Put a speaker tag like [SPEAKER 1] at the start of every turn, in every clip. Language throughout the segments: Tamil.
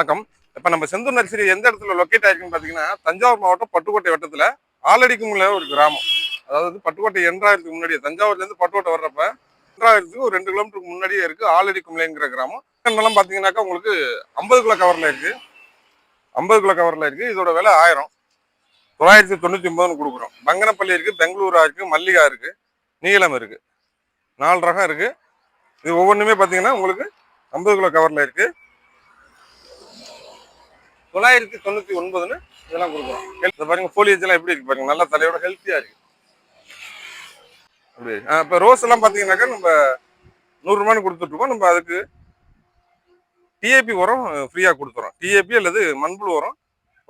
[SPEAKER 1] வணக்கம். இப்போ நம்ம செந்தூர் நர்சரி எந்த இடத்துல லொக்கேட் ஆயிருக்குன்னு பார்த்தீங்கன்னா தஞ்சாவூர் மாவட்டம் பட்டுக்கோட்டை வட்டத்தில் ஆலடிக்கும்ல ஒரு கிராமம். அதாவது பட்டுக்கோட்டை எண்டாயிரத்துக்கு முன்னாடியே தஞ்சாவூர்லேருந்து பட்டுக்கோட்டை வர்றப்ப எண்டாயிரத்துக்கு ஒரு ரெண்டு கிலோமீட்டருக்கு முன்னாடியே இருக்கு ஆலடிக்குமலைங்கிற கிராமம். நிலம் பார்த்தீங்கன்னாக்கா உங்களுக்கு ஐம்பது கிலோ கவரில் இருக்கு. ஐம்பது கிலோ கவரில் இருக்கு. இதோட விலை ஆயிரம். தொள்ளாயிரத்தி தொண்ணூற்றி ஒன்பதுன்னு கொடுக்குறோம். பங்கனப்பள்ளி இருக்கு பெங்களூரா இருக்கு மல்லிகா இருக்கு நீளம் இருக்கு. நாலு ரகம் இருக்கு. இது ஒவ்வொன்றுமே பார்த்தீங்கன்னா உங்களுக்கு ஐம்பது கிலோ கவரில் இருக்கு. தொள்ளாயிரத்தி தொண்ணூத்தி ஒன்பதுன்னு இதெல்லாம் கொடுக்குறோம். இந்த பாருங்க foliage எல்லாம் எப்படி இருக்கு பாருங்க? நல்லா தலையோட ஹெல்த்தியா இருக்கு. அப்படி ஆ, இப்ப ரோஸ் எல்லாம் பாத்தீங்கன்னாக்கா நம்ம நூறு கொடுத்துட்ருக்கோம் கொடுத்துட்டு இருக்கோம். நம்ம அதுக்கு டிஏபி உரம் ஃப்ரீயா கொடுத்துறோம். டிஏபி அல்லது மண்புழு உரம்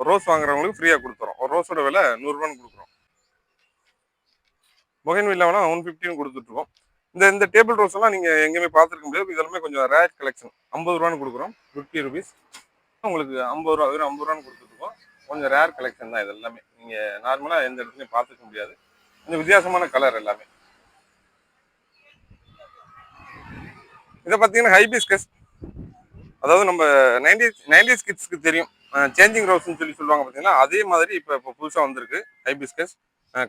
[SPEAKER 1] ரோஸ் வாங்குறவங்களுக்கு ஃப்ரீயா கொடுத்துறோம். ஒரு ரோஸோட விலை நூறுரூவான்னு கொடுக்குறோம். மொகைன் வில்லாவெல்லாம் ஒன் ஃபிஃப்டின்னு கொடுத்துட்ருக்கோம் இந்த இந்த டேபிள் ரோஸ் எல்லாம் நீங்கள் எங்கேயுமே பார்த்துருக்க முடியாது. இதெல்லாமே கொஞ்சம் ரேர் கலெக்ஷன் ஐம்பது ரூபான்னு கொடுக்குறோம். ஃபிஃப்டி ருபீஸ் உங்களுக்கு ஐம்பது ரூபா வெறும் ஐம்பது ரூபான்னு கொடுத்துருக்கோம் கொஞ்சம் ரேர் கலெக்ஷன் தான் இது எல்லாமே. நீங்கள் நார்மலாக எந்த இடத்துலையும் பார்த்துக்க முடியாது. கொஞ்சம் வித்தியாசமான கலர் எல்லாமே. இதை பார்த்தீங்கன்னா ஹைபிஸ்கஸ் அதாவது நம்ம நைன்டி நைன்டிஸ் கிட்ஸ்க்கு தெரியும். சேஞ்சிங் ரோஸ்னு சொல்லி சொல்லுவாங்க பார்த்தீங்கன்னா அதே மாதிரி இப்போ இப்போ புதுசாக வந்திருக்கு ஹைபிஸ்கஸ்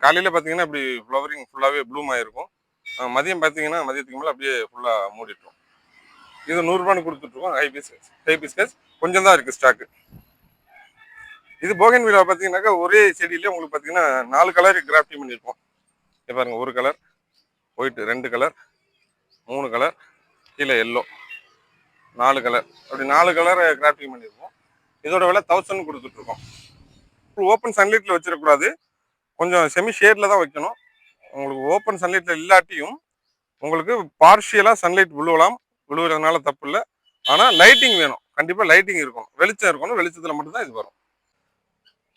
[SPEAKER 1] காலையில் பார்த்தீங்கன்னா இப்படி ஃப்ளவரிங் ஃபுல்லாகவே ப்ளூம் ஆகிருக்கும் மதியம் பார்த்தீங்கன்னா மதியத்துக்கு மேலே அப்படியே ஃபுல்லாக மூடிட்டுரும். இது நூறுரூபான்னு கொடுத்துட்ருக்கோம். ஹைபிஸ்கஸ் ஹைபிஸ்கஸ் கொஞ்சம் தான் இருக்குது ஸ்டாக்கு இது போகன் விழா பார்த்தீங்கன்னாக்கா ஒரே செடியிலே உங்களுக்கு பார்த்தீங்கன்னா நாலு கலர் கிராஃப்டிங் பண்ணியிருக்கோம் இங்க பாருங்க ஒரு கலர் ஒயிட் ரெண்டு கலர் மூணு கலர் கீழே எல்லோ நாலு கலர் அப்படி நாலு கலர் கிராஃப்டிங் பண்ணியிருப்போம். இதோட விலை தௌசண்ட் கொடுத்துட்ருக்கோம். ஓப்பன் சன்லைட்டில் வச்சிடக்கூடாது கொஞ்சம் செமி ஷேடில் தான் வைக்கணும். உங்களுக்கு ஓப்பன் சன்லைட்டில் இல்லாட்டியும் உங்களுக்கு பார்ஷியலாக சன்லைட் விழுவலாம் விழுவுறதுனால தப்பு இல்லை ஆனால் லைட்டிங் வேணும். கண்டிப்பாக லைட்டிங் இருக்கணும். வெளிச்சம் இருக்கணும். வெளிச்சத்தில் மட்டும்தான் இது வரும்.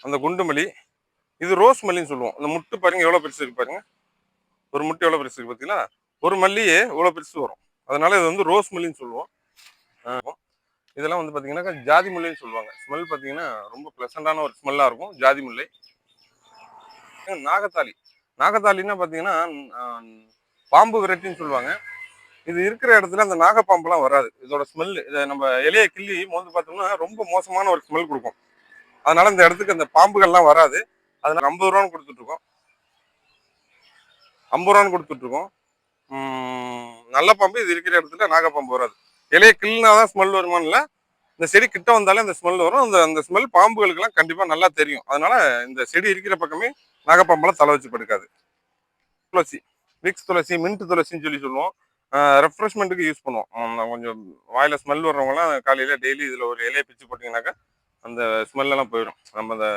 [SPEAKER 1] அந்த குண்டு மல்லி இது ரோஸ் மல்லின்னு சொல்லுவோம். இந்த முட்டு பாருங்க எவ்வளோ பெருசு இருக்கு பாருங்க. ஒரு முட்டை எவ்வளோ பெருசு இருக்கு பார்த்தீங்களா? ஒரு மல்லியே இவ்வளோ பெருசு வரும். அதனால இது வந்து ரோஸ் மல்லின்னு சொல்லுவோம். இதெல்லாம் வந்து பார்த்தீங்கன்னா ஜாதி முல்லைன்னு சொல்லுவாங்க. ஸ்மெல் பார்த்தீங்கன்னா ரொம்ப ப்ளசண்டான ஒரு ஸ்மெல்லாக இருக்கும். ஜாதி முல்லை. நாகத்தாளி. நாகத்தாளின்னா பார்த்தீங்கன்னா பாம்பு விரட்டின்னு சொல்லுவாங்க. இது இருக்கிற இடத்துல அந்த நாகப்பாம்புலாம் வராது. இதோட ஸ்மெல் இதை நம்ம இலையை கிள்ளி மோந்து பார்த்தோம்னா ரொம்ப மோசமான ஒரு ஸ்மெல் கொடுக்கும். அதனால இந்த இடத்துக்கு அந்த பாம்புகள்லாம் வராது. அதனால ஐம்பது ரூபான்னு கொடுத்துட்ருக்கோம். ஐம்பது ரூபான்னு கொடுத்துட்ருக்கோம். நல்ல பாம்பு. இது இருக்கிற இடத்துல நாகப்பாம்பு வராது. இலையை கிள்ளினா தான் ஸ்மெல் வருமான்னு இல்லை. இந்த செடி கிட்ட வந்தாலே அந்த ஸ்மெல் வரும். அந்த அந்த ஸ்மெல் பாம்புகளுக்கெல்லாம் கண்டிப்பாக நல்லா தெரியும். அதனால இந்த செடி இருக்கிற பக்கமே நாகப்பாம்பெல்லாம் தலை வச்சு படுக்காது. துளசி விக்ஸ் துளசி மின்ட் துளசின்னு சொல்லி சொல்லுவோம். ரெஃப்ரெஷ்மெண்ட்டுக்கு யூஸ் பண்ணுவோம். கொஞ்சம் வாயில் ஸ்மெல் வர்றவங்கலாம் காலையில் டெய்லி இதில் ஒரு இலையை பிச்சு போட்டிங்கனாக்கா அந்த ஸ்மெல்லாம் போயிடும். நம்ம அந்த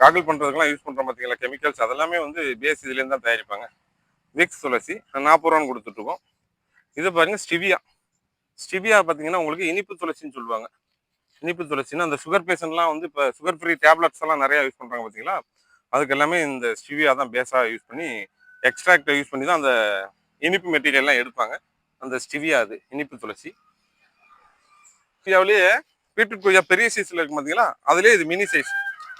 [SPEAKER 1] காகல் பண்ணுறதுக்கெல்லாம் யூஸ் பண்ணுறோம் பார்த்தீங்களா கெமிக்கல்ஸ் அதெல்லாமே வந்து பேஸ் இதுலேருந்து தான் தயாரிப்பாங்க. விக்ஸ் துளசி நாற்பது ரூபான்னு கொடுத்துட்ருக்கோம் இது பாருங்கள் ஸ்டிவியா ஸ்டிவியா பார்த்தீங்கன்னா உங்களுக்கு இனிப்பு துளசின்னு சொல்லுவாங்க. இனிப்பு துளசின்னா அந்த சுகர் பேஷண்ட்லாம் வந்து இப்போ சுகர் ஃப்ரீ டேப்லெட்ஸ் எல்லாம் நிறையா யூஸ் பண்ணுறாங்க பார்த்தீங்களா அதுக்கு எல்லாமே இந்த ஸ்டிவியா தான் பேஸாக யூஸ் பண்ணி எக்ஸ்ட்ராக்டை யூஸ் பண்ணி தான் அந்த இனிப்பு மெட்டீரியல்லாம் எடுப்பாங்க. அந்த ஸ்டிவியா அது இனிப்பு துளசி. ஸ்டிவியாவிலேயே பீட்ரூட் கொய்யா பெரிய சைஸில் இருக்கு பார்த்தீங்களா அதுலேயே இது மினி சைஸ்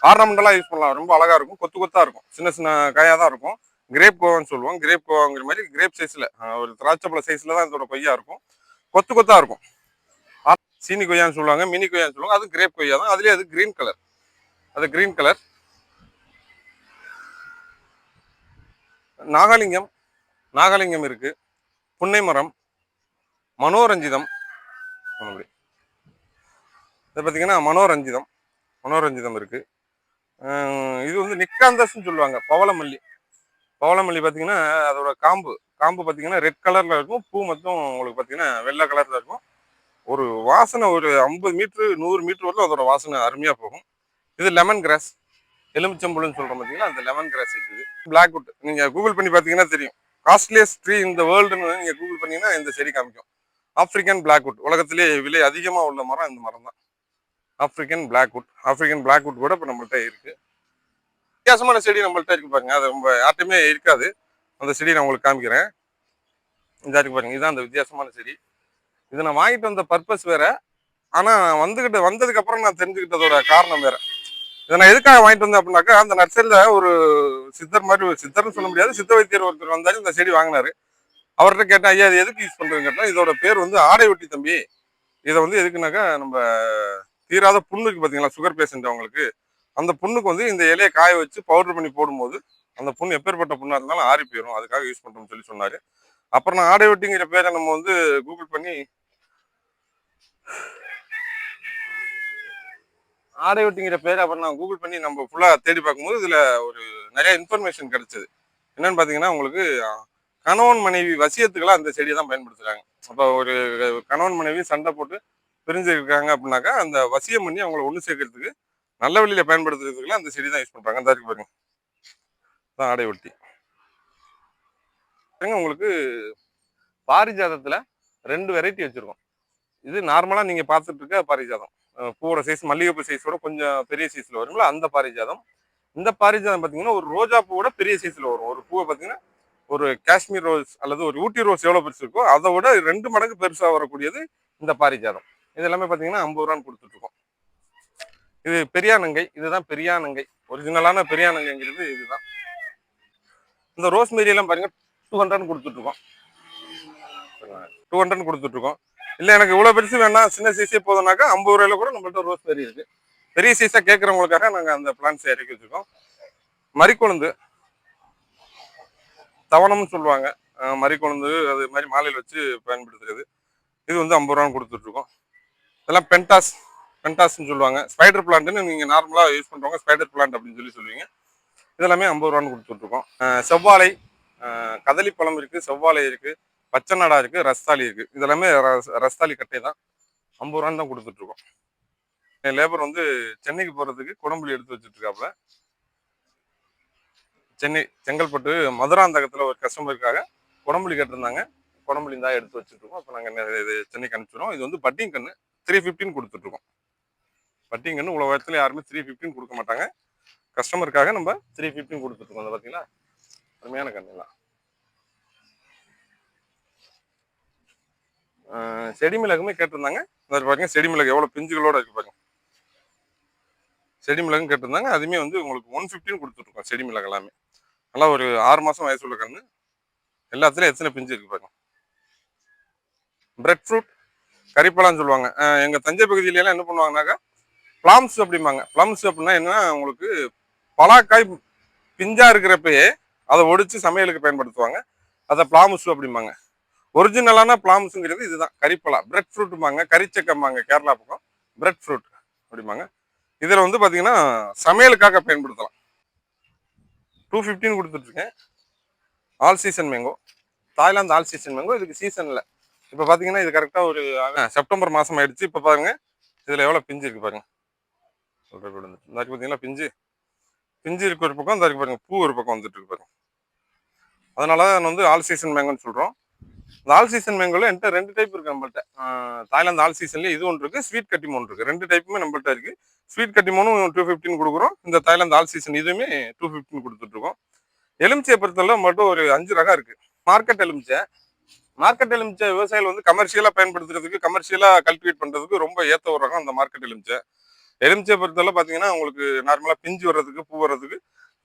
[SPEAKER 1] ஆர்னமெண்டலாக யூஸ் பண்ணலாம். ரொம்ப அழகாக இருக்கும். கொத்து கொத்தாக இருக்கும். சின்ன சின்ன காயாக தான் இருக்கும். கிரேப் கோவான்னு சொல்லுவோம். கிரேப் கோவாங்கிற மாதிரி கிரேப் சைஸில் ஒரு திராட்சைப்பழ சைஸில் தான் இதோட கொய்யா இருக்கும். கொத்து கொத்தாக இருக்கும். சீனி கொய்யான்னு சொல்லுவாங்க. மினி கொய்யான்னு சொல்லுவாங்க. அது கிரேப் கொய்யா தான். அதுலேயே அது கிரீன் கலர் அது கிரீன் கலர் நாகாலிங்கம் நாகலிங்கம் இருக்கு. புன்னை மரம் மனோரஞ்சிதம். அப்படி. இது பார்த்தீங்கன்னா மனோரஞ்சிதம். மனோரஞ்சிதம் இருக்கு. இது வந்து நிக்காந்தஸ்ன்னு சொல்லுவாங்க. பவளமல்லி. பவளமல்லி பார்த்தீங்கன்னா அதோட காம்பு. காம்பு பார்த்தீங்கன்னா ரெட் கலரில் இருக்கும். பூ மட்டும் உங்களுக்கு பார்த்தீங்கன்னா வெள்ளை கலரில் இருக்கும். ஒரு வாசனை ஒரு ஐம்பது மீட்ரு நூறு மீட்ரு வரலும். அதோட வாசனை அருமையாக போகும். இது லெமன் கிராஸ் எலுமிச்சம்புழுன்னு சொல்கிறோம் பார்த்தீங்கன்னா அந்த லெமன் கிராஸ் இருக்குது. பிளாக் வுட் நீங்கள் கூகுள் பண்ணி பார்த்தீங்கன்னா தெரியும். காஸ்ட்லியஸ்ட் ட்ரீ இந்த வேர்ல்டுன்னு நீங்கள் கூகுள் பண்ணீங்கன்னா இந்த செடி காமிக்கும். ஆப்ரிக்கன் பிளாக்வுட் உலகத்திலே விலை அதிகமாக உள்ள மரம் இந்த மரம் தான். ஆப்ரிக்கன் பிளாக்வுட் ஆப்ரிக்கன் பிளாக்வுட் கூட இப்போ நம்மள்ட்ட இருக்குது வித்தியாசமான செடி நம்மள்ட்ட இருக்கு பாருங்க. அது ரொம்ப யார்ட்டையுமே இருக்காது. அந்த செடி நான் உங்களுக்கு காமிக்கிறேன். இதாக இருக்கு பாருங்க. இதுதான் அந்த வித்தியாசமான செடி. இதை நான் வாங்கிட்டு வந்த பர்பஸ் வேற. ஆனால் வந்துகிட்டு வந்ததுக்கப்புறம் நான் தெரிஞ்சுக்கிட்டதோட காரணம் வேறு. இதை நான் எதுக்காக வாங்கிட்டு வந்தேன் அப்படின்னாக்கா அந்த நர்சரியில ஒரு சித்தர் மாதிரி ஒரு சித்தர்னு சொல்ல முடியாது சித்த வைத்தியர் ஒருத்தர் வந்தாரு இந்த செடி வாங்கினாரு. அவர்கிட்ட கேட்டேன் ஐயா இது எதுக்கு யூஸ் பண்றதுன்னு கேட்டா இதோட பேர் வந்து ஆடை ஒட்டி தம்பி. இதை வந்து எதுக்குனாக்கா நம்ம தீராத புண்ணுக்கு பார்த்தீங்களா சுகர் பேஷண்ட் அவங்களுக்கு. அந்த புண்ணுக்கு வந்து இந்த இலையை காய வச்சு பவுடர் பண்ணி போடும்போது அந்த புண்ணு எப்பேற்பட்ட புண்ணாக இருந்தாலும் ஆறி போயிடும் அதுக்காக யூஸ் பண்ணுறோம்னு சொல்லி சொன்னார். அப்புறம் நான் ஆடை வெட்டிங்கிற பேரை நம்ம வந்து கூகுள் பண்ணி ஆடை ஒட்டிங்கிற பேர் அப்புறம் நான் கூகுள் பண்ணி நம்ம ஃபுல்லாக தேடி பார்க்கும்போது இதில் ஒரு நிறைய இன்ஃபர்மேஷன் கிடைச்சது. என்னன்னு பார்த்தீங்கன்னா உங்களுக்கு கணவன் மனைவி வசியத்துக்கெல்லாம் அந்த செடியை தான் பயன்படுத்துகிறாங்க அப்போ ஒரு கணவன் மனைவி சண்டை போட்டு பிரிஞ்சு இருக்காங்க அப்படின்னாக்கா அந்த வசியம் பண்ணி அவங்கள ஒன்று சேர்க்கறதுக்கு நல்ல வழியில் பயன்படுத்துறதுக்குலாம் அந்த செடி தான் யூஸ் பண்ணுறாங்க அந்த இருக்கு பாருங்க. தான் ஆடை ஒட்டி. உங்களுக்கு பாரிஜாதத்தில் ரெண்டு வெரைட்டி வச்சுருக்கோம். இது நார்மலாக நீங்கள் பார்த்துட்டு இருக்க பாரிஜாதம். பூவோட சைஸ் மல்லிகைப்பூ சைஸோட கொஞ்சம் பெரிய சைஸில் வருங்களா? அந்த பாரிஜாதம். இந்த பாரிஜாதம் பார்த்தீங்கன்னா ஒரு ரோஜா பூவோட பெரிய சைஸில் வரும். ஒரு பூவை பார்த்தீங்கன்னா ஒரு காஷ்மீர் ரோஸ் அல்லது ஒரு ஊட்டி ரோஸ் எவ்வளோ பெருசு இருக்கோ அதை விட ரெண்டு மடங்கு பெருசாக வரக்கூடியது இந்த பாரிஜாதம். இது எல்லாமே பார்த்தீங்கன்னா ஐம்பது ரூபான்னு கொடுத்துட்ருக்கோம். இது பெரியானங்கை இதுதான் பெரியானங்கை. ஒரிஜினலான பெரியானங்கைங்கிறது இதுதான். இந்த ரோஸ் எல்லாம் பாருங்க டூ ஹண்ட்ரட் கொடுத்துட்ருக்கோம். டூ ஹண்ட்ரட் கொடுத்துட்ருக்கோம். இல்லை எனக்கு இவ்வளோ பெருசு வேணாம் சின்ன சைஸே போதும்னாக்கா ஐம்பது ரூபாயில கூட நம்மள்ட்ட பெரிய இருக்கு. பெரிய சைஸாக கேட்குறவங்களுக்காக நாங்கள் அந்த பிளான்ஸ் இறக்கி வச்சுருக்கோம். மறிக்கொழுந்து தவணம்னு சொல்லுவாங்க. மறிக்கொழுந்து அது மாதிரி மாலையில் வச்சு பயன்படுத்துறது. இது வந்து ஐம்பது ரூபான்னு கொடுத்துட்ருக்கோம் இதெல்லாம் பென்டாஸ் பென்டாஸ்ன்னு சொல்லுவாங்க. ஸ்பைடர் பிளான்ட்னு நீங்கள் நார்மலாக யூஸ் பண்ணுறவங்க ஸ்பைடர் பிளான்ட் அப்படின்னு சொல்லி சொல்லுவீங்க. இதெல்லாமே ஐம்பது ரூபான்னு கொடுத்துட்ருக்கோம் செவ்வாழை கதளி கதளிப்பழம் இருக்குது செவ்வாழை இருக்குது பச்சை நாடா இருக்குது ரஸ்தாலி இருக்குது இதெல்லாமே ரஸ்- ரஸ்தாலி கட்டை தான். ஐம்பது ரூபான்னு தான் கொடுத்துட்ருக்கோம். என் லேபர் வந்து சென்னைக்கு போகிறதுக்கு குடம்புலி எடுத்து வச்சுட்ருக்காப்புல. சென்னை செங்கல்பட்டு மதுராந்தகத்தில் ஒரு கஸ்டமருக்காக குடம்புலி கட்டிருந்தாங்க. குடம்புலி தான் எடுத்து வச்சுட்ருக்கோம். அப்போ நாங்கள் இது சென்னைக்கு அனுப்பிச்சிடுவோம் இது வந்து பட்டிங் கன்று த்ரீ ஃபிஃப்டின் கொடுத்துட்ருக்கோம். பட்டிங் கன்று உலக யாருமே த்ரீ ஃபிஃப்டின் கொடுக்க மாட்டாங்க. கஸ்டமருக்காக நம்ம த்ரீ ஃபிஃப்டின் கொடுத்துட்ருக்கோம். அதை பார்த்தீங்களா அருமையான கண்ணுலாம் செடி மிளகுமே கேட்டிருந்தாங்க. அதாவது பாருங்க செடி மிளகு எவ்வளோ பிஞ்சுகளோட இருக்கு பாருங்க. செடி மிளகும் கேட்டிருந்தாங்க. அதுவுமே வந்து உங்களுக்கு ஒன் ஃபிஃப்டின்னு கொடுத்துட்ருக்கோம் செடி மிளகு எல்லாமே. நல்லா ஒரு ஆறு மாதம் வயசுள்ள கண்ணு எல்லாத்துலேயும் எத்தனை பிஞ்சு இருக்கு பாருங்க. பிரெட் ஃப்ரூட் கறிப்பழம்னு சொல்லுவாங்க. எங்கள் தஞ்சை பகுதியிலலாம் என்ன பண்ணுவாங்கனாக்கா பிளாம்ஸ் அப்படிம்பாங்க. பிளம்ஸ் அப்படின்னா என்ன உங்களுக்கு பலாக்காய் பிஞ்சா இருக்கிறப்பயே அதை ஒடிச்சு சமையலுக்கு பயன்படுத்துவாங்க. அதை பிளாமுசு அப்படிம்பாங்க. ஒரிஜினலான பிளாம்ஸுங்கிறது இதுதான். கரிப்பலா பிரெட் ஃப்ரூட்டுமாங்க கறிச்சக்கம்பாங்க கேரளா பக்கம். பிரெட் ஃப்ரூட் அப்படிம்பாங்க. இதில் வந்து பார்த்தீங்கன்னா சமையலுக்காக பயன்படுத்தலாம். டூ ஃபிஃப்டின் கொடுத்துட்ருக்கேன். All season mango Thailand all season mango இதுக்கு சீசன் இல்லை இப்போ பார்த்தீங்கன்னா இது கரெக்டாக ஒரு செப்டம்பர் மாதம் ஆயிடுச்சு. இப்போ பாருங்கள் இதில் எவ்வளோ பிஞ்சு இருக்குது பாருங்கள் சொல்கிற கூட. வந்துட்டு. இந்த பார்த்தீங்கன்னா பிஞ்சு பிஞ்சு இருக்க ஒரு பக்கம் இந்த பாருங்கள் பூ ஒரு பக்கம் வந்துட்டு இருக்கு பாருங்கள் அதனால நான் வந்து ஆல் சீசன் மேங்கோன்னு சொல்கிறோம் இந்த ஆல் சீசன் மேங்கோல என்கிட்ட ரெண்டு டைப் இருக்கு நம்மள்ட்ட. தாய்லாந்து ஆல் சீசன்லேயே இது ஒன்று இருக்கு ஸ்வீட் கட்டிமோன் இருக்கு. ரெண்டு டைப்புமே நம்மள்ட்ட இருக்கு. ஸ்வீட் கட்டிமோனும் டூ ஃபிஃப்டின் கொடுக்குறோம். இந்த தாய்லாந்து ஆல் சீசன் இதுவுமே டூ ஃபிஃப்டின் கொடுத்துட்டு இருக்கோம். எலுமிச்சையை பொறுத்தவரை மட்டும் ஒரு அஞ்சு ரகம் இருக்கு. மார்க்கெட் எலுமிச்சை. மார்க்கெட் எலுமிச்சை விவசாயிகள் வந்து கமர்ஷியலாக பயன்படுத்துறதுக்கு கமர்ஷியலாக கல்டிவேட் பண்ணுறதுக்கு ரொம்ப ஏற்ற ஒரு ரகம் அந்த மார்க்கெட் எலுமிச்சை. எலுமிச்சை பொறுத்தவரை பார்த்தீங்கன்னா உங்களுக்கு நார்மலாக பிஞ்சு வர்றதுக்கு பூ வர்றதுக்கு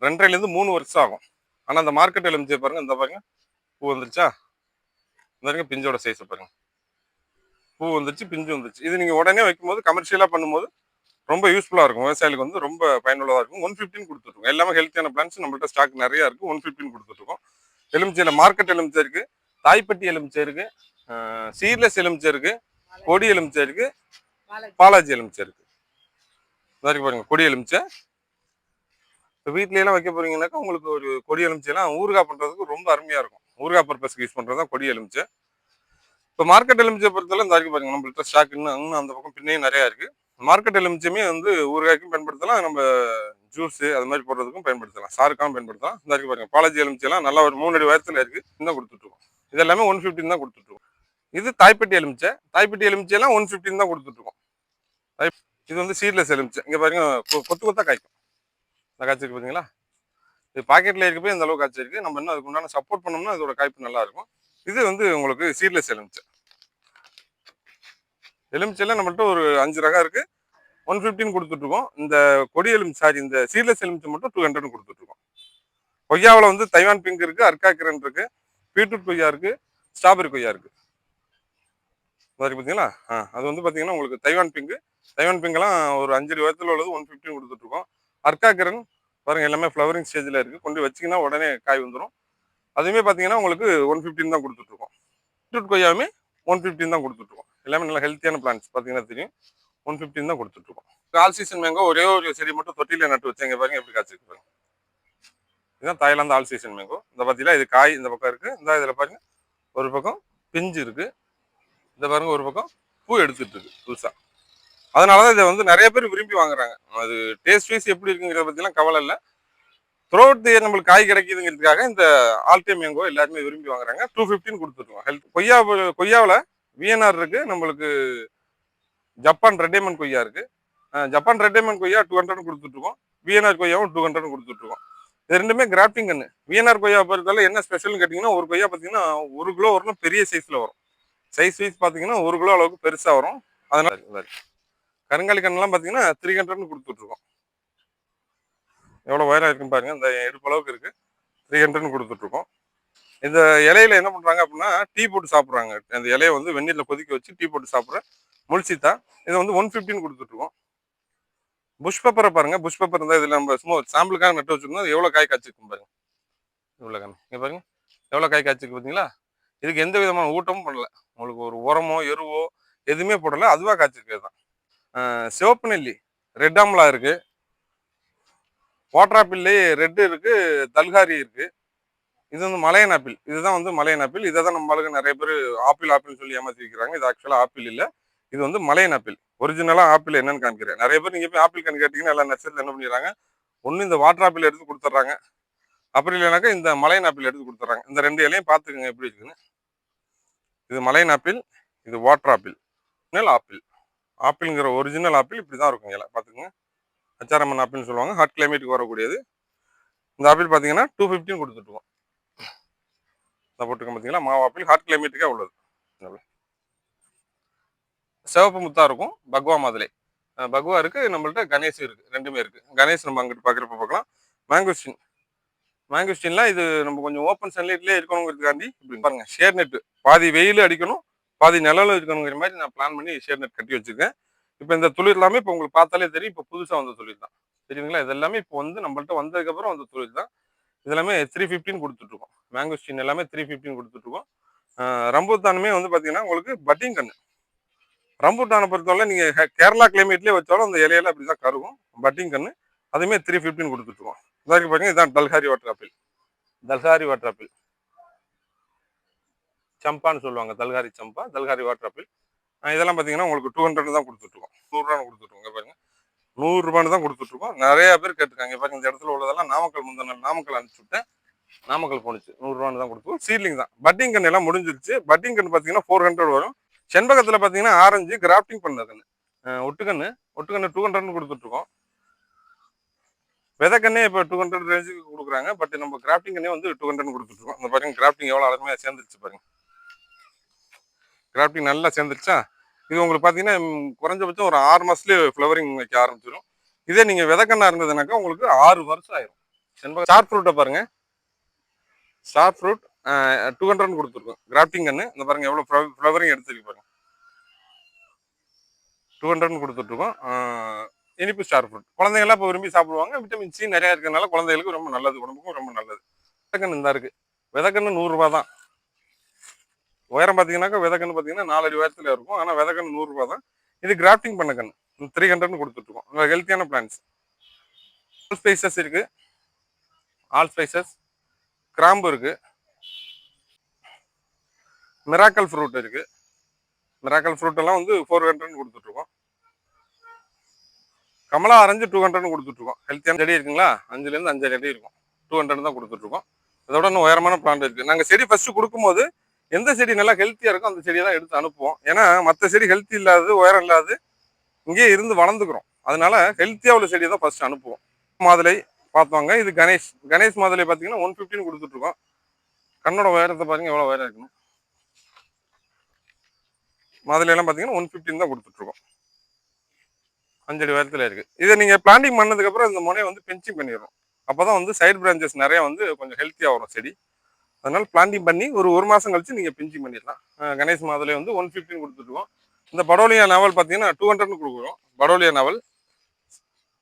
[SPEAKER 1] ரெண்டரைல இருந்து மூணு வருஷம் ஆகும். ஆனால் அந்த மார்க்கெட் எலுமிச்சை பாருங்க இந்த பாருங்க பூ வந்துருச்சா? இந்த பிஞ்சோட சைஸை பாருங்க. பூ வந்துருச்சு பிஞ்சு வந்துருச்சு. இது நீங்கள் உடனே வைக்கும்போது கமர்ஷியலாக பண்ணும்போது ரொம்ப யூஸ்ஃபுல்லாக இருக்கும். விவசாயிகளுக்கு வந்து ரொம்ப பயனுள்ளதாக இருக்கும். ஒன் ஃபிஃப்டின் கொடுத்துருக்கோம். எல்லாமே ஹெல்த்தியான பிளான்ஸ் நம்மள்ட்ட ஸ்டாக் நிறைய இருக்கும் ஒன் ஃபிஃப்டின் கொடுத்துருக்கோம். எலுமிச்சையில் மார்க்கெட் எலுமிச்சை இருக்கு. தாய்ப்பட்டி எலுமிச்சை இருக்கு. சீர்லெஸ் எலுமிச்சை இருக்கு. கொடி எலுமிச்சை இருக்கு. பாலாஜி எலுமிச்சை இருக்குது இதா இருக்கு பாருங்க. கொடி எலுமிச்சை. இப்போ வீட்லையெல்லாம் வைக்க போறீங்கன்னாக்கா உங்களுக்கு ஒரு கொடி எலுமிச்சை எல்லாம் ஊறுகாய் பண்ணுறதுக்கு ரொம்ப அருமையாக இருக்கும். ஊறுகாய் பர்பஸ்க்கு யூஸ் பண்ணுறது தான் கொடி எலுமிச்சை. இப்போ மார்க்கெட் எலுமிச்சை பொறுத்தவரை இந்த வரைக்கும் பாருங்க நம்மள்ட்ட ஸ்டாக் இன்னும் இன்னும் அந்த பக்கம் பின்னையும் நிறையா இருக்குது மார்க்கெட் எலுமிச்சையுமே வந்து ஊறுகாய்க்கும் பயன்படுத்தலாம் நம்ம ஜூஸு அது மாதிரி போடுறதுக்கும் பயன்படுத்தலாம். சாருக்காகவும் பயன்படுத்தலாம். இந்த வரைக்கும் பாருங்க பாலாஜி எலுமிச்சைலாம் நல்லா ஒரு மூணு அடி உயரத்துல இருக்குது இன்னும் கொடுத்துட்ருக்கோம். இது எல்லாமே ஒன் ஃபிஃப்டின் தான் கொடுத்துட்ருக்கோம். இது தாய்ப்பட்டி எலுமிச்சை. தாய்ப்பட்டி எலுமிச்சைலாம் ஒன் ஃபிஃப்டின் தான் கொடுத்துட்ருக்கோம். இது வந்து சீட்லெஸ் எலுமிச்சை. இங்கே பாருங்க கொ- கொத்து கொத்தா காய்க்கும். இந்த காய்ச்சிருக்கு பார்த்தீங்களா இது பாக்கெட்ல இருக்கப்போ இந்த அளவுக்கு ஆச்சு இருக்கு. நம்ம இன்னும் அதுக்கு உண்டான சப்போர்ட் பண்ணோம்னா இதோட காய்ப்பு நல்லா இருக்கும். இது வந்து உங்களுக்கு சீட்லெஸ் எலுமிச்சை. எலுமிச்சையில நம்மள்ட்ட ஒரு அஞ்சு ரகம் இருக்கு. ஒன் ஃபிஃப்டின் கொடுத்துட்ருக்கோம். இந்த கொடி எலுமிச்சை சாரி இந்த சீட்லெஸ் எலுமிச்சை மட்டும் டூ ஹண்ட்ரட் கொடுத்துட்ருக்கோம். கொய்யாவில் வந்து தைவான் பிங்க் இருக்கு அர்க்காக்கிரன் இருக்கு பீட்ரூட் கொய்யா இருக்கு ஸ்ட்ராபெரி கொய்யா இருக்கு. மாதிரி பார்த்தீங்களா ஆ அது வந்து பார்த்தீங்கன்னா உங்களுக்கு தைவான் பிங்கு தைவான் பிங்கெல்லாம் ஒரு அஞ்சு ரூபாயத்தில் உள்ளது ஒன் ஃபிஃப்டின் கொடுத்துட்ருக்கோம். அர்க்காக்கிரன் பாருங்க எல்லாமே ஃப்ளவரிங் ஸ்டேஜில் இருக்குது கொண்டு வச்சிங்கன்னா உடனே காய் வந்துடும் அதுவுமே பார்த்தீங்கன்னா உங்களுக்கு ஒன் ஃபிஃப்டின் தான் கொடுத்துட்ருக்கோம். பீட்ரூட் கொய்யாவுமே ஒன் ஃபிஃப்டின் தான் கொடுத்துட்ருக்கோம். எல்லாமே நல்லா ஹெல்த்தியான பிளான்ஸ் பார்த்தீங்கன்னா தெரியும். ஒன் ஃபிஃப்டின் தான் கொடுத்துட்ருக்கோம். ஆல் சீசன் மேங்கோ ஒரே ஒரு செடி மட்டும் தொட்டியில் நட்டு வச்சேங்க பாருங்க எப்படி காய்ச்சிருக்கு பாருங்க. இதுதான் தாய்லாந்து ஆல் சீசன் மேங்கோ இந்த பார்த்தீங்கன்னா இது காய் இந்த பக்கம் இருக்குது இந்த இதில் பாருங்கள் ஒரு பக்கம் பிஞ்சு இருக்குது இந்த பாருங்கள் ஒரு பக்கம் பூ எடுத்துகிட்டு இருக்கு புதுசாக அதனால தான் இதை வந்து நிறைய பேர் விரும்பி வாங்குறாங்க. அது டேஸ்ட் வைஸ் எப்படி இருக்குங்கிறத பற்றிலாம் கவலை இல்லை. த்ரோ அவுட் நம்மளுக்கு காய் கிடைக்குதுங்கிறதுக்காக இந்த ஆல்டே மேங்கோ எல்லாருமே விரும்பி வாங்குறாங்க. டூ ஃபிஃப்டின் கொடுத்துருக்கோம் ஹெல்த் கொய்யா கொய்யாவில் விஎன்ஆர் இருக்குது நம்மளுக்கு ஜப்பான் ரெட்டேமன் கொய்யா இருக்குது ஜப்பான் ரெட்டேமன் கொய்யா டூ ஹண்ட்ரட் கொடுத்துட்ருக்கோம். விஎன்ஆர் கொய்யாவும் டூ ஹண்ட்ரட் கொடுத்துட்ருக்கோம். இது ரெண்டுமே கிராஃப்டிங் கண்ணு விஎன்ஆர் கொய்யா பொறுத்தவரை என்ன ஸ்பெஷல்னு கேட்டிங்கன்னா ஒரு கொய்யா பார்த்தீங்கன்னா ஒரு கிலோ வரணும் பெரிய சைஸில் வரும். சைஸ் வைஸ் பார்த்தீங்கன்னா ஒரு கிலோ அளவுக்கு பெருசாக வரும். அதனால் கருங்காலி கண்ணெல்லாம் பார்த்தீங்கன்னா த்ரீ ஹண்ட்ரட்னு கொடுத்துட்ருக்கோம். எவ்வளோ உயரம் இருக்குன்னு பாருங்கள் இந்த இடுப்பு அளவுக்கு இருக்குது த்ரீ ஹண்ட்ரட்னு கொடுத்துட்ருக்கோம். இந்த இலையில என்ன பண்ணுறாங்க அப்படின்னா டீ போட்டு சாப்பிட்றாங்க. அந்த இலையை வந்து வெந்நீரில் கொதிக்க வச்சு டீ போட்டு சாப்பிட்ற முல்சித்தா இதை வந்து ஒன் ஃபிஃப்டின் கொடுத்துட்ருக்கோம். புஷ் பேப்பரை பாருங்கள் புஷ் பேப்பர் இருந்தால் இதில் நம்ம சும்மா சாம்பிளுக்காக நட்டு வச்சுருந்தோம். அது எவ்வளோ காய் காய்ச்சிருக்கும் பாருங்க. இவ்வளோ கண்ணு. இங்கே பாருங்க. எவ்வளோ காய் காய்ச்சிருக்கு பார்த்தீங்களா இதுக்கு எந்த விதமான ஊட்டமும் பண்ணல. உங்களுக்கு ஒரு உரமோ எருவோ எதுவுமே போடலை. அதுவாக காய்ச்சிருக்கிறது தான் சிவப்பு நெல்லி. ரெட் ஆம்லா இருக்கு. வாட்டர் ரெட்டு இருக்கு தல்காரி இருக்கு. இது வந்து மலையன் ஆப்பிள் இதுதான் வந்து மலையன் ஆப்பிள் இதை தான் நம்மளுக்கு நிறைய பேர் ஆப்பிள் ஆப்பிள்னு சொல்லி ஏமாற்றி வைக்கிறாங்க. இது ஆக்சுவலாக ஆப்பிள் இல்லை. இது வந்து மலையன் ஆப்பிள் ஒரிஜினலாக ஆப்பிள் என்னன்னு காமிக்கிறேன். நிறைய பேர் நீங்கள் போய் ஆப்பிள் கண் கேட்டிங்கன்னா எல்லா நர்சரியில் என்ன பண்ணிடுறாங்க? ஒன்று இந்த வாட்டர் ஆப்பிள் எடுத்து கொடுத்துட்றாங்க. அப்படி இல்லைனாக்கா இந்த மலையன் ஆப்பிள் எடுத்து கொடுத்துட்றாங்க. இந்த ரெண்டு இலையும் பார்த்துக்கோங்க எப்படி இருக்குன்னு. இது மலையன் ஆப்பிள் இது வாட்டர் ஆப்பிள் ஒரிஜினல் ஆப்பிள் ஆப்பிள்ங்கிற ஒரிஜினல் ஆப்பிள் இப்படி தான் இருக்கும் இலை. பார்த்துக்கோங்க. அச்சாரம்மன் ஆப்பிள்னு சொல்லுவாங்க. ஹாட் கிளைமேட்டுக்கு வரக்கூடியது. இந்த ஆப்பிள் பார்த்தீங்கன்னா டூ ஃபிஃப்டின் கொடுத்துட்ருக்கோம் இந்த போட்டுக்க பார்த்தீங்களா? மாவு ஆப்பிள். ஹாட் கிளைமேட்டுக்கே உள்ளது. சிவப்பு முத்தா இருக்கும். பக்வா மாதுளை. பக்வா இருக்கு. நம்மள்ட்ட கணேஷ் இருக்கு. ரெண்டுமே இருக்கு. கணேஷ் நம்ம அங்கிட்டு பார்க்குறப்ப பார்க்கலாம். மேங்கோஸ்டின் மேங்கோஸ்டின்லாம் இது நம்ம கொஞ்சம் ஓப்பன் சன்லைட்லேயே இருக்கணுங்கிறதுக்காண்டி இப்படி பாருங்க. ஷேர் நெட் பாதி வெயில் அடிக்கணும். பாதி நிழலும் இருக்கணுங்கிற மாதிரி நான் பிளான் பண்ணி ஷேர் நெட் கட்டி வச்சுருக்கேன். இப்போ இந்த தொழில் எல்லாமே இப்போ உங்களுக்கு பார்த்தாலே தெரியும். இப்போ புதுசாக வந்த தொழில் தான். தெரியுதுங்களா இது எல்லாமே இப்போ வந்து நம்மள்ட்ட வந்ததுக்கப்புறம் வந்த தொழில் தான். இது எல்லாமே த்ரீ ஃபிஃப்டின் கொடுத்துட்ருக்கோம். மேங்கோ ஸ்டீன் எல்லாமே த்ரீ ஃபிஃப்டின் கொடுத்துட்ருக்கோம். ரம்புத்தானுமே வந்து பார்த்தீங்கன்னா உங்களுக்கு பட்டிங் கன்று ரம்பூட்டானை பொறுத்தவரை நீங்கள் கேரளா கிளைமேட்லேயே வச்சாலும் அந்த இலையில அப்படி தான் கருகும். பட்டிங் கன்று அதுவுமே த்ரீ ஃபிஃப்டின் கொடுத்துட்ருக்கோம். இதாக்கி பார்த்தீங்கன்னா இதான் டல்ஹாரி வாட்டர் ஆப்பிள் டல்ஹாரி வாட்டர் ஆப்பிள் சம்பான்னு சொல்லுவாங்க. தல்காரி சம்பா தல்காரி வாட்டர் ஆப்பிள் இதெல்லாம் பார்த்தீங்கன்னா உங்களுக்கு டூ ஹண்ட்ரட் தான் கொடுத்துட்ருக்கோம். நூறுரூவான்னு கொடுத்துட்ருக்கோம். பாருங்க. நூறுரூபான்னு தான் கொடுத்துட்ருக்கோம். நிறைய பேர் கேட்டிருக்காங்க. இப்போ இந்த இடத்துல உள்ளதெல்லாம் நாமக்கல் முந்தின நாமக்கல் அனுப்பிச்சு விட்டேன் நாமக்கல் போணுச்சு. நூறுரூவான்னு தான் கொடுத்துருவோம் சீட்லிங் தான். பட்டிங் கன்று எல்லாம் முடிஞ்சிருச்சு. பட்டிங் கன்று பார்த்தீங்கன்னா ஃபோர் ஹண்ட்ரட் வரும். செண்பகத்தில் பார்த்தீங்கன்னா ஆரஞ்சு கிராஃப்டிங் பண்ண கன்று. ஒட்டுக்கன்று. ஒட்டுக்கன்று டூ ஹண்ட்ரட்னு கொடுத்துட்ருக்கோம். விதக்கண்ணே இப்போ டூ ஹண்ட்ரட் ரேஞ்சுக்கு கொடுக்குறாங்க. பட் நம்ம கிராஃப்டிங் கண்ணே வந்து டூ ஹண்ட்ரட் கொடுத்துட்ருக்கோம். இந்த பாருங்க கிராஃப்டிங் எவ்வளோ அருமையாக சேர்ந்துருச்சு பாருங்க. கிராஃப்டிங் நல்லா சேர்ந்துருச்சா? இது உங்களுக்கு பார்த்தீங்கன்னா குறைஞ்சபட்சம் ஒரு ஆறு மாதத்துலேயே ஃப்ளவரிங் வைக்க ஆரம்பிச்சிடும் இதே நீங்கள் விதக்கண்ணா இருந்ததுனாக்கா உங்களுக்கு ஆறு வருஷம் ஆயிரும். செண்பக ஸ்டார் ஃப்ரூட்டை பாருங்கள் ஸ்டார் ஃப்ரூட் டூ ஹண்ட்ரட் கொடுத்துருக்கோம். கிராஃப்டிங் கன்று இந்த பாருங்கள் எவ்வளோ ஃப்ளவரிங் எடுத்துருக்கு பாருங்க. டூ ஹண்ட்ரட்னு கொடுத்துட்ருக்கோம். இனிப்பு ஸ்டார் ஃப்ரூட் குழந்தைங்களாம் இப்போ விரும்பி சாப்பிடுவாங்க. விட்டமின் சி நிறையா இருக்கிறதுனால குழந்தைகளுக்கு ரொம்ப நல்லது உடம்புக்கும் ரொம்ப நல்லது. விதைக்கன்று இந்த இருக்குது விதைக்கன்று நூறுரூவா தான். உயரம் பார்த்தீங்கன்னாக்கா விதக்கன்னு பார்த்தீங்கன்னா நாலு அடி உயரத்தில் இருக்கும். ஆனால் விதக்கன்னு நூறுரூவா தான். இது கிராஃப்டிங் பண்ண கண் த்ரீ ஹண்ட்ரட்னு கொடுத்துட்ருக்கோம் உங்களுக்கு ஹெல்த்தியான பிளான்ஸ் ஆல் ஸ்பைசஸ் இருக்குது ஆல் ஸ்பைசஸ் கிராம்பு இருக்குது மிராக்கல் ஃப்ரூட் இருக்கு. மிராக்கல் ஃப்ரூட் எல்லாம் வந்து ஃபோர் ஹண்ட்ரட்னு கொடுத்துட்ருக்கோம் கமலா ஆரஞ்சு டூ ஹண்ட்ரட்னு கொடுத்துட்ருக்கோம் ஹெல்த்தியான செடி இருக்குங்களா? அஞ்சுலேருந்து அஞ்சு அடி இருக்கும். டூ ஹண்ட்ரட் தான் கொடுத்துட்ருக்கோம் இதோட இன்னும் உயரமான பிளான்ட் இருக்குது நாங்கள் செடி ஃபஸ்ட்டு கொடுக்கும்போது எந்த செடி நல்லா ஹெல்த்தியாக இருக்கோ அந்த செடியை தான் எடுத்து அனுப்புவோம். ஏன்னா மற்ற செடி ஹெல்த்தி இல்லாதது உயரம் இல்லாது இங்கேயே இருந்து வளர்ந்துக்கிறோம். அதனால ஹெல்த்தியாக உள்ள செடியை தான் ஃபஸ்ட்டு அனுப்புவோம். மாதுளை பார்த்துவாங்க. இது கணேஷ் கணேஷ் மாதுளை பார்த்தீங்கன்னா ஒன் ஃபிஃப்டின் கொடுத்துட்ருக்கோம் கண்ணோட உயரத்தை பாருங்கள் எவ்வளோ உயரம் இருக்கணும் மாதுளையெல்லாம் பார்த்தீங்கன்னா ஒன் ஃபிஃப்டின் தான் கொடுத்துட்ருக்கோம் அஞ்சடி உயரத்தில் இருக்குது இதை நீங்கள் பிளான்டிங் பண்ணதுக்கப்புறம் இந்த முனையை வந்து பென்சிங் பண்ணிடுறோம். அப்போ தான் வந்து சைடு பிரான்ச்சஸ் நிறைய வந்து கொஞ்சம் ஹெல்த்தியாக வரும் செடி. அதனால் பிளான்டிங் பண்ணி ஒரு ஒரு மாதம் கழிச்சு நீங்கள் பிஞ்சிங் பண்ணிடலாம். கணேஷ் மாதுளை வந்து ஒன் ஃபிஃப்டின் கொடுத்துருக்கோம் இந்த படோலியா நாவல் பார்த்தீங்கன்னா டூ ஹண்ட்ரட்னு கொடுக்குறோம். படோலியா நாவல்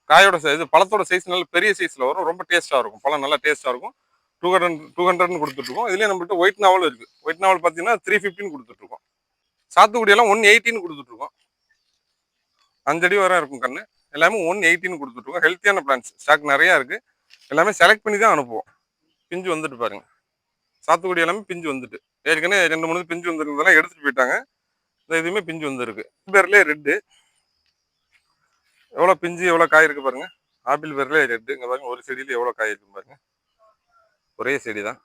[SPEAKER 1] காயோட சைஸ் பழத்தோட சைஸ் நல்ல பெரிய சைஸில் வரும். ரொம்ப டேஸ்ட்டாக இருக்கும். பழம் நல்லா டேஸ்ட்டாக இருக்கும். டூ ஹண்ட்ரட் டூ ஹண்ட்ரட்னு கொடுத்துட்ருக்கோம் இதுலேயே நம்மள்ட்ட ஒயிட் நாவல் இருக்குது ஒயிட் நாவல் பார்த்தீங்கன்னா த்ரீ ஃபிஃப்டின்னு கொடுத்துட்ருக்கோம் சாத்துக்குடியெல்லாம் ஒன் எயிட்டின்னு கொடுத்துட்ருக்கோம் அஞ்சடி வரை இருக்கும் கண்ணு. எல்லாமே ஒன் எயிட்டின்னு கொடுத்துட்ருக்கோம் ஹெல்த்தியான பிளான்ஸ் ஸ்டாக் நிறையா இருக்குது எல்லாமே செலக்ட் பண்ணி தான் அனுப்புவோம். பிஞ்சு வந்துட்டு பாருங்கள் சாத்துக்குடி எல்லாமே பிஞ்சு வந்துட்டு. ஏற்கனவே ரெண்டு மூணு பிஞ்சு வந்துருந்ததெல்லாம் எடுத்துட்டு போயிட்டாங்க. இந்த இதுவுமே பிஞ்சு வந்துருக்கு. பேர்லேயே ரெட்டு. எவ்வளோ பிஞ்சு எவ்வளோ காய் இருக்கு பாருங்க. ஆப்பிள் பேர்லேயே ரெட்டு. இங்கே பாருங்க ஒரு செடியில் எவ்வளோ காய் இருக்கு பாருங்க. ஒரே செடி தான்.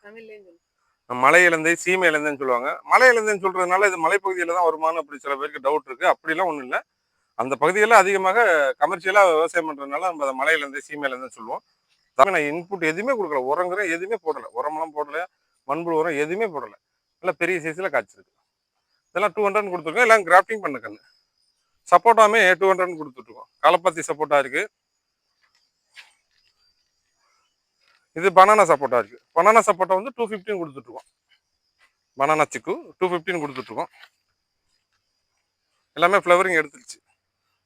[SPEAKER 1] மலை இலந்தை சீமை இலந்தைன்னு சொல்லுவாங்க. மலை இலந்தைன்னு சொல்றதுனால இது மலைப்பகுதியில் தான் வருமானம் அப்படி சில பேருக்கு டவுட் இருக்கு. அப்படிலாம் ஒன்றும் இல்லை. அந்த பகுதியில் அதிகமாக கமர்ஷியலாக விவசாயம் பண்ணுறதுனால நம்ம அதை மலை இலந்தை சீமை இலந்தைன்னு சொல்லுவோம். தமிழ் நான் இன்புட் எதுவுமே கொடுக்கல. உரங்கிற எதுவுமே போடல. உரமெல்லாம் போடல. மண்புழு உரம் எதுவுமே போடலை. நல்லா பெரிய சைஸில் காய்ச்சிருக்கு. இதெல்லாம் டூ ஹண்ட்ரட் கொடுத்துருக்கோம். எல்லாம் கிராஃப்டிங் பண்ண கண்ணு. சப்போட்டாமே டூ ஹண்ட்ரட் கொடுத்துட்ருக்கோம் காலப்பாத்தி சப்போட்டா இருக்கு. இது பனானா சப்போட்டா இருக்குது பனானா சப்போட்டா வந்து டூ ஃபிஃப்டின் கொடுத்துட்ருக்கோம் பனானா சிக்கு டூ ஃபிஃப்டின் கொடுத்துட்ருக்கோம் எல்லாமே ஃப்ளவரிங் எடுத்துருச்சு.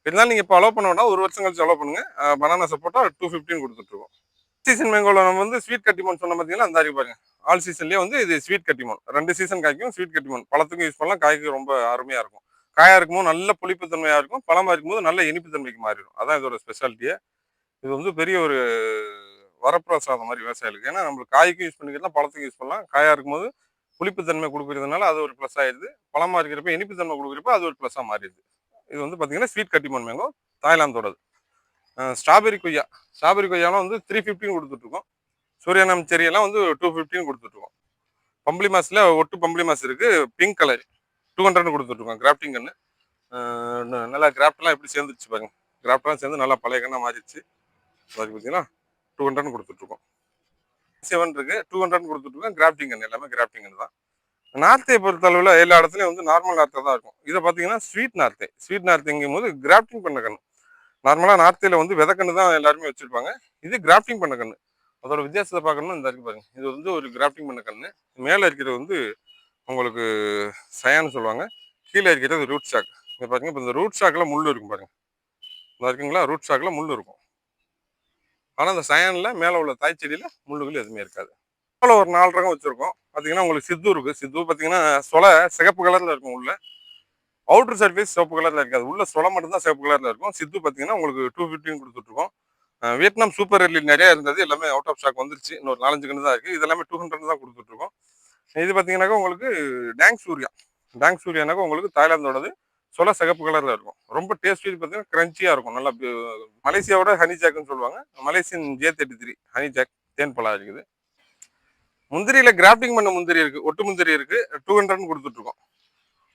[SPEAKER 1] இருந்தாலும் நீங்கள் இப்போ அலோவ் பண்ண வேண்டாம் ஒரு வருஷம் கழிச்சு அலோவ் பண்ணுங்கள் பனானா சப்போட்டா டூ ஃபிஃப்டின் கொடுத்துட்ருக்கோம் சீசன் மேங்கோவில் நம்ம வந்து ஸ்வீட் கட்டிமோன்னு சொன்ன பார்த்தீங்கன்னா அந்த அறிவு பாருங்க. ஆல் சீசன்லேயே வந்து இது ஸ்வீட் கட்டிமான். ரெண்டு சீசன் காய்க்கும் ஸ்வீட் கட்டிமான். பழத்துக்கும் யூஸ் பண்ணலாம் காய்க்கு ரொம்ப அருமையாக இருக்கும். காயாக இருக்கும்போது நல்ல புளிப்புத்தன்மையாக இருக்கும். பழமாக இருக்கும்போது நல்ல இனிப்புத்தன்மைக்கு மாறிடும். அதான் இதோட ஸ்பெஷாலிட்டியே இது வந்து பெரிய ஒரு வரப்பிரசாதம் மாதிரி விவசாயிகளுக்கு. ஏன்னா நம்மளுக்கு காய்க்கும் யூஸ் பண்ணிக்கலாம் பழத்துக்கும் யூஸ் பண்ணலாம். காயாக இருக்கும்போது புளிப்புத்தன்மை கொடுக்குறதுனால அது ஒரு ப்ளஸ் ஆயிடுது. பழமாக இருக்கிறப்ப இனிப்புத்தன்மை கொடுக்குறப்ப அது ஒரு ப்ளஸ்ஸாக மாறிடுது. இது வந்து பார்த்தீங்கன்னா ஸ்வீட் கட்டிமான் மேங்கோ தாய்லாந்தோடது. ஸ்ட்ராபெரி கொய்யா. ஸ்ட்ராபெரி கொய்யாலாம் வந்து த்ரீ ஃபிஃப்டின்னு கொடுத்துட்ருக்கோம் சூரியனம் செரியெல்லாம் வந்து டூ ஃபிஃப்டின்னு கொடுத்துட்ருக்கோம் பம்பளி மாசில் ஒட்டு பம்பளி மாஸ் இருக்குது பிங்க் கலர் டூ ஹண்ட்ரட்னு கொடுத்துட்ருக்கோம் கிராஃப்டிங் கன்று நல்லா கிராஃப்ட்லாம் எப்படி சேர்ந்துருச்சு பாருங்க. கிராஃப்ட்லாம் சேர்ந்து நல்லா பழைய கண்ணாக மாறிடுச்சு. அது பார்த்தீங்கன்னா டூ ஹண்ட்ரட்னு கொடுத்துட்ருக்கோம் செவன் இருக்குது டூ ஹண்ட்ரட்னு கொடுத்துட்ருக்கோம் கிராஃப்டிங் கன்று எல்லாமே கிராஃப்டிங் கன்று தான். நார்த்தை பொறுத்தளவில் எல்லா இடத்துலையும் வந்து நார்மல் நார்த்தை தான் இருக்கும். இதை பார்த்தீங்கன்னா ஸ்வீட் நார்த்தை. ஸ்வீட் நார்த்தைங்கும் போது கிராஃப்டிங் பண்ண கன்று நார்மலாக நார்த்தையில் வந்து விதக்கன்று தான் எல்லாருமே வச்சுருப்பாங்க. இது கிராஃப்டிங் பண்ண கன்று அதோட வித்தியாசத்தை பார்க்கணும்னா இந்த இருக்கு பாருங்க. இது வந்து ஒரு கிராஃப்டிங் பண்ண கண்ணு. மேலே இருக்கிறது வந்து உங்களுக்கு சயான்னு சொல்லுவாங்க. கீழே இருக்கிறது ரூட் ஸ்டாக் இங்கே பாருங்க இப்போ இந்த ரூட் ஸ்டாக்கில் முள் இருக்கும் பாருங்க. இந்த இருக்குங்களா? ரூட் ஸ்டாக்கில் முள் இருக்கும். ஆனால் அந்த சயானில் மேலே உள்ள தாய் செடியில் முள்ளுகள் எதுவுமே இருக்காது. அவ்வளோ ஒரு நாலு ரகம் வச்சுருக்கோம். பார்த்தீங்கன்னா உங்களுக்கு சித்து இருக்குது சித்து பார்த்தீங்கன்னா சொலை சிகப்பு கலரில் இருக்கும் உள்ள. அவுட்டர் சர்ஃபேஸ் சிவப்பு கலரில் இருக்காது. உள்ள சொலை மட்டும்தான் சிவப்பு கலரில் இருக்கும். சித்து பார்த்தீங்கன்னா உங்களுக்கு டூ ஃபிஃப்டின்னு கொடுத்துட்ருக்கோம். வியட்நாம் சூப்பர் எர்லி நிறையா இருந்தது. எல்லாமே அவுட் ஆஃப் ஸ்டாக் வந்துருச்சு. இன்னொரு நாலஞ்சு கன்று தான் இருக்குது இது எல்லாமே டூ ஹண்ட்ரட் தான் கொடுத்துட்ருக்கோம். இது பார்த்தீங்கன்னாக்கா உங்களுக்கு டேங் சூர்யா டேங் சூர்யானாக்கா உங்களுக்கு தாய்லாந்தோடது சொல சிகப்பு கலரில் இருக்கும். ரொம்ப டேஸ்ட் பார்த்தீங்கன்னா கிரன்ச்சியாக இருக்கும். நல்லா மலேசியாவோட ஹனி ஜாக்குன்னு சொல்லுவாங்க. Malaysian J thirty three honey jack தேன் பழம் இருக்குது முந்திரியில் கிராஃப்டிங் பண்ண முந்திரி இருக்குது ஒட்டு முந்திரி இருக்குது டூ ஹண்ட்ரட்னு கொடுத்துட்ருக்கோம்.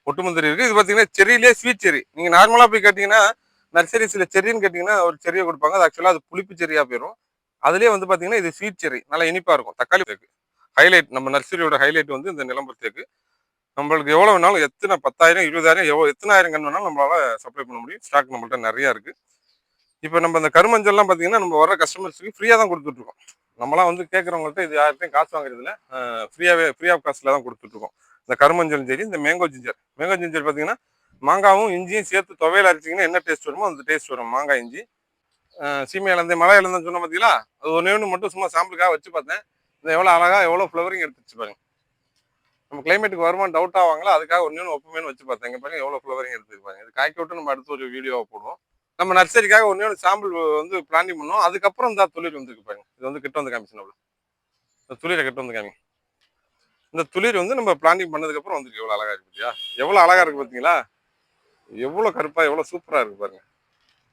[SPEAKER 1] ஒட்டு முந்திரி இருக்குது இது பார்த்தீங்கன்னா செரியிலே ஸ்வீட் செரி. நீங்கள் நார்மலாக போய் கேட்டிங்கன்னா நர்சரிஸில் செரின்னு கேட்டிங்கன்னா ஒரு செரியை கொடுப்பாங்க. அது ஆக்சுவலாக அது புளிப்பு செரியாக போயிடும் அதுலேயே வந்து பார்த்தீங்கன்னா இது ஸ்வீட் செரி நல்லா இனிப்பாக இருக்கும். தக்காளி தேக்கு. ஹைலைட் நம்ம நர்சரியோட ஹைலைட் வந்து இந்த நிலம்பர் தேக்கு. நம்மளுக்கு எவ்வளோ வேணாலும் எத்தனை பத்தாயிரம் இருபதாயிரம் எவ்வளோ எத்தனாயிரம் கன்று வேணாலும் நம்மளால சப்ளை பண்ண முடியும். ஸ்டாக் நம்மள்ட்ட நிறையா இருக்குது இப்போ நம்ம இந்த கருமஞ்சள்லாம் பார்த்தீங்கன்னா நம்ம வர கஸ்டமர்ஸுக்கு ஃப்ரீயாக தான் கொடுத்துட்ருக்கோம். நம்மளாம் வந்து கேட்குறவங்கள்ட்ட இது யார்கிட்டையும் காசு வாங்குறதுல ஃப்ரீயாகவே ஃப்ரீ ஆஃப் காஸ்ட்டில் தான் கொடுத்துட்ருக்கோம். இந்த கருமஞ்சள் சரி இந்த மேங்கோ ஜிஞ்சர் மேங்கோ ஜிஞ்சர் பார்த்தீங்கன்னா மாங்காவும் இஞ்சியும் சேர்த்து துவையில் அரைச்சிங்கன்னா என்ன டேஸ்ட் வருமோ அந்த டேஸ்ட் வரும். மாங்காய் இஞ்சி. அஹ் சீமை மலை இழந்தேன்னு சொன்ன பார்த்தீங்களா அது ஒன்று ஒன்று மட்டும் சும்மா சாம்பிளுக்காக வச்சு பார்த்தேன். இந்த எவ்வளோ அழகாக எவ்வளோ ஃப்ளவரிங் எடுத்துச்சு பாருங்க. நம்ம கிளைமேட்டுக்கு வருமானு டவுட் ஆவாங்களா? அதுக்காக ஒன்று ஒன்று ஒப்புமேனு வச்சு பார்த்தேன். இங்கே பாருங்க எவ்வளோ ஃப்ளவரிங் எடுத்துருப்பாங்க பாருங்க. இது காய்க்க விட்டு நம்ம அடுத்து ஒரு வீடியோவை போடுவோம். நம்ம நர்சரிக்காக ஒன்று ஒன்று சாம்பிள் வந்து பிளானிங் பண்ணோம் அதுக்கப்புறம் இந்த துளிர் வந்துருக்கு பாருங்க. இது வந்து கிட்ட வந்து காமிச்சு நம்மள. இந்த துளிரை கிட்ட வந்து காமி இந்த துளிர் வந்து நம்ம பிளானிங் பண்ணதுக்கப்புறம் வந்துருக்கு. எவ்வளோ அழகாக இருக்கு பார்த்தியா எவ்வளோ அழகாக இருக்குது பார்த்தீங்களா எவ்வளோ கருப்பா எவ்வளோ சூப்பராக இருக்கு பாருங்க.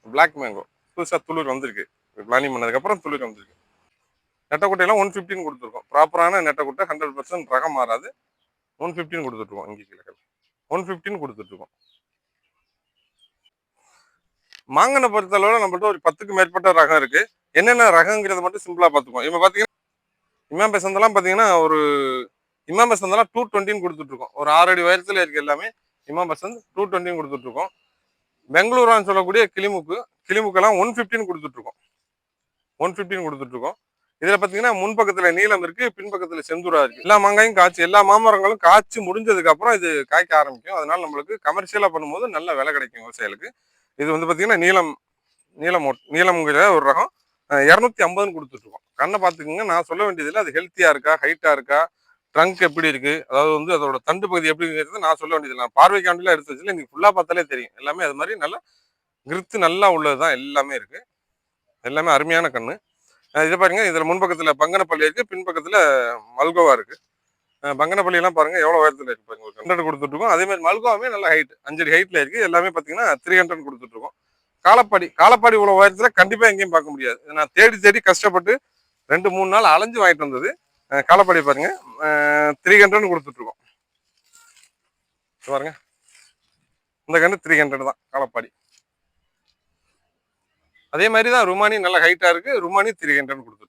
[SPEAKER 1] பிளாக் மேங்கோ புதுசாக துளிர் வந்திருக்கு. பிளானிங் பண்ணதுக்கப்புறம் துளிர் வந்திருக்கு. நெட்டக்குட்டையெல்லாம் ஒன் ஃபிஃப்டின் கொடுத்துருக்கோம். ப்ராப்பரான நெட்டக்குட்டை ஹண்ட்ரட் பர்சன்ட் ரகம் மாறாது. ஒன் ஃபிஃப்டின் கொடுத்துட்ருக்கோம் இங்கே கிழக்கில் ஒன் ஃபிஃப்டின் கொடுத்துட்ருக்கோம். மாங்கனை பொறுத்தளவில் நம்மள்ட்ட ஒரு பத்துக்கு மேற்பட்ட ரகம் இருக்கு. என்னென்ன ரகங்கிறத மட்டும் சிம்பிளாக பார்த்துக்குவோம். இப்போ பார்த்தீங்கன்னா இமாம் பேசந்தெல்லாம் பார்த்தீங்கன்னா ஒரு இமாம் பேசந்தெல்லாம் டூ டுவெண்ட்டின்னு கொடுத்துட்ருக்கோம். ஒரு ஆறு அடி உயரத்தில் இருக்குது எல்லாமே. இமாம் பசந்த் டூ டுவெண்ட்டின்னு கொடுத்துட்ருக்கோம். பெங்களூரான்னு சொல்லக்கூடிய கிளிமுக்கு கிளிமுக்கெல்லாம் ஒன் ஃபிஃப்டின் கொடுத்துட்ருக்கோம். ஒன் ஃபிஃப்டின் கொடுத்துட்ருக்கோம். இதில் பார்த்தீங்கன்னா முன்பக்கத்தில் நீளம் இருக்குது பின்பக்கத்தில் செந்தூரா இருக்குது எல்லா மாங்காயும் காய்ச்சி எல்லா மாமரங்களும் காய்ச்சி முடிஞ்சதுக்கப்புறம் இது காய்க்க ஆரம்பிக்கும். அதனால் நம்மளுக்கு கமர்ஷியலாக பண்ணும்போது நல்ல விலை கிடைக்கும் விவசாயிகளுக்கு இது வந்து பார்த்திங்கன்னா நீளம் நீளம் ஒட்- நீளம்ங்கிற ஒரு ரகம். இரநூத்தி ஐம்பதுன்னு கொடுத்துட்ருக்கோம். கண்ணை பார்த்துக்குங்க நான் சொல்ல வேண்டியதில்லை அது ஹெல்த்தியாக இருக்கா ஹைட்டாக இருக்கா ட்ரங்க் எப்படி இருக்கு? அதாவது வந்து அதோட தண்டு பகுதி எப்படிங்கிறது நான் சொல்ல வேண்டியது நான் பார்வைக்காண்டிலாம் எடுத்து வச்சுல நீங்க ஃபுல்லாக பார்த்தாலே தெரியும். எல்லாமே அது மாதிரி நல்லா கிருத்து நல்லா உள்ளது தான் எல்லாமே இருக்கு. எல்லாமே அருமையான கண்ணு. இதை பாருங்க. இதில் முன்பக்கத்தில் பங்கனப்பள்ளி இருக்கு. பின்பக்கத்தில் மல்கோவா இருக்கு. பங்கனப்பள்ளியெல்லாம் பாருங்க. எவ்வளோ உயரத்தில் இருக்கு பாருங்க. ஹண்ட்ரட் கொடுத்துட்ருக்கோம் அதே மாதிரி மல்கோவாமே நல்ல ஹைட் அஞ்சடி ஹைட்ல இருக்கு. எல்லாமே பார்த்தீங்கன்னா த்ரீ ஹண்ட்ரட் கொடுத்துட்ருக்கோம் காலப்பாடி காலப்பாடி இவ்வளோ உயரத்தில் கண்டிப்பாக எங்கேயும் பார்க்க முடியாது. நான் தேடி தேடி கஷ்டப்பட்டு ரெண்டு மூணு நாள் அலைஞ்சு வாங்கிட்டு வந்தது. காலப்பாடி பாருங்க. த்ரீ ஹண்ட்ரட்னு கொடுத்துட்ருக்கோம். பாருங்க. இந்த கன்று த்ரீ ஹண்ட்ரட் தான் காலப்பாடி. அதே மாதிரி தான் ருமானி நல்ல ஹைட்டாக இருக்குது ருமானி த்ரீ ஹண்ட்ரட்னு கொடுத்துருக்கோம்